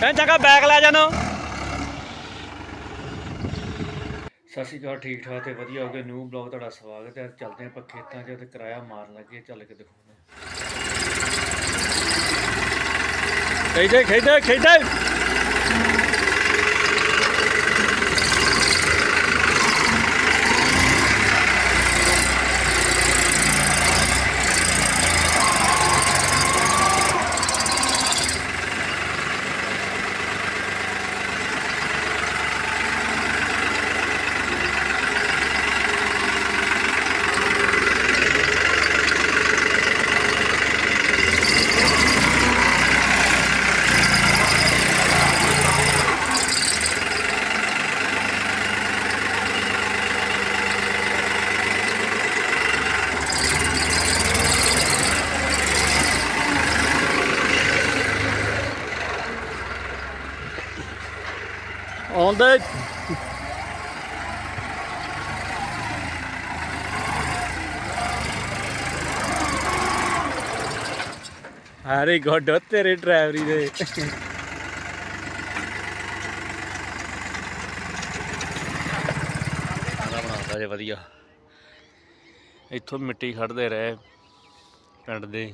ਜਾਂ ਚੰਗਾ ਬੈਗ ਲੈ ਜਾਨੋ ਸਤਿ ਸ਼੍ਰੀ ਅਕਾਲ ਠੀਕ ਠਾਕ ਤੇ ਵਧੀਆ ਹੋ ਗਏ। ਨਿਊ ਬਲੌਗ ਤੁਹਾਡਾ ਸਵਾਗਤ ਹੈ। ਚੱਲਦੇ ਆਪਾਂ ਖੇਤਾਂ 'ਚ ਤੇ ਕਿਰਾਇਆ ਮਾਰਨ ਲੱਗੇ। ਚੱਲ ਕੇ ਦਿਖਾਉਂਦੇ ਖੇਡੇ ਖੇਡੇ ਖੇਡੇ। ਆਉਂਦੇ ਹਰੇ ਗੁੱਡ ਤੇਰੇ ਡਰਾਈਵਰੀ ਦੇ। ਖਾਣਾ ਬਣਾਉਂਦਾ ਜੇ ਵਧੀਆ। ਇੱਥੋਂ ਮਿੱਟੀ ਖੜਦੇ ਰਹੇ ਪਿੰਡ ਦੇ।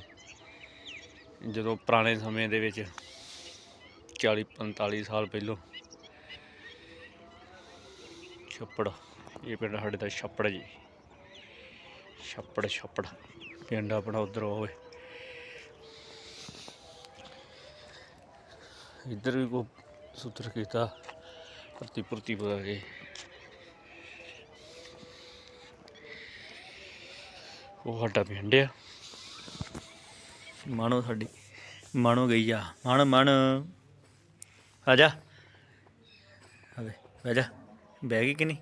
ਜਦੋਂ ਪੁਰਾਣੇ ਸਮੇਂ ਦੇ ਵਿੱਚ 40 45 ਸਾਲ ਪਹਿਲੋਂ ਛੱਪੜ, ਇਹ ਪਿੰਡ ਸਾਡੇ ਦਾ ਛੱਪੜ ਜੀ। ਛੱਪੜ ਛੱਪੜ। ਪਿੰਡ ਆਪਣਾ ਉਧਰ ਹੋਵੇ। ਇੱਧਰ ਵੀ ਕੋ ਸੂਤਰ ਕੀਤਾ ਭਰਤੀ ਭੁਰਤੀ ਪਾ ਕੇ ਉਹ ਸਾਡਾ ਪਿੰਡ ਆ। ਮਾਣੋ ਸਾਡੀ, ਮਾਣੋ ਗਈ ਆ। ਮਣ ਮਣ। ਆ ਜਾ। ਆਵੇ ਬਹਿ ਜਾ। ਬਹਿ ਗਈ ਕਿ ਨਹੀਂ?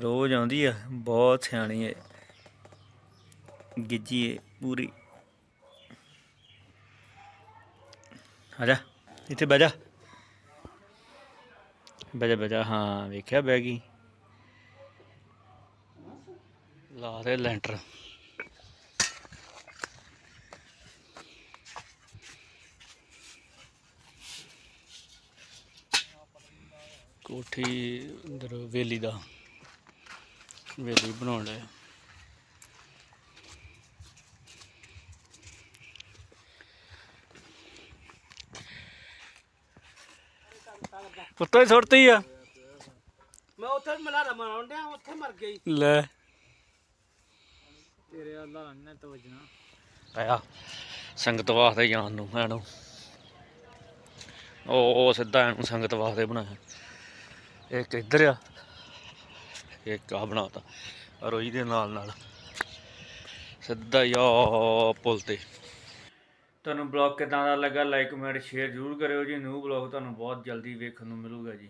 ਰੋਜ਼ ਆਉਂਦੀ ਆ, ਬਹੁਤ ਸਿਆਣੀ ਹੈ ਗਿੱਜੀ ਹੈ ਪੂਰੀ। ਆ ਜਾ, ਇੱਥੇ ਬਹਿ ਜਾ। ਬਹਿ ਜਾ ਬਹਿ ਜਾ, ਹਾਂ, ਵੇਖਿਆ ਬਹਿ ਗਈ। ਲਾ ਦੇ ਲੈਂਟਰ। ਕੋਠੀ ਅੰਦਰ ਵੇਲੀ ਦਾ ਵੇਲੀ ਬਣਾਉਣ ਲਿਆ ਪੁੱਤੋ ਸੁੱਟਤੀ ਆ? ਮੈਂ ਉੱਥੇ ਮਲਾਰਾ ਮਨਾਉਣ ਡਿਆ ਉੱਥੇ ਮਰ ਗਈ। ਲੈ। ਤੇਰੇ ਅੱਲਾ ਨੇ ਤਾਂ ਵਜਣਾ। ਆਇਆ। ਸੰਗਤ ਵਾਸਤੇ ਜਾਣ ਨੂੰ ਐਨੂੰ ਉਹ ਉਹ ਸਿੱਧਾ ਐਨੂੰ ਸੰਗਤ ਵਾਸਤੇ ਬਣਾਇਆ। ਇੱਕ ਇੱਧਰ ਆ, ਇੱਕ ਆ ਬਣਾਤਾ, ਰੋਈ ਦੇ ਨਾਲ ਨਾਲ। ਸਿੱਧਾ ਹੀ ਆ ਪੁਲ ਤੇ। ਤੁਹਾਨੂੰ ਬਲੌਗ ਕਿਦਾਂ ਦਾ ਲੱਗਾ ਲਾਈਕ ਕਮੈਂਟ ਸ਼ੇਅਰ ਜ਼ਰੂਰ ਕਰਿਓ ਜੀ। ਨਿਊ ਬਲੌਗ ਤੁਹਾਨੂੰ ਬਹੁਤ ਜਲਦੀ ਵੇਖਣ ਨੂੰ ਮਿਲੂਗਾ ਜੀ।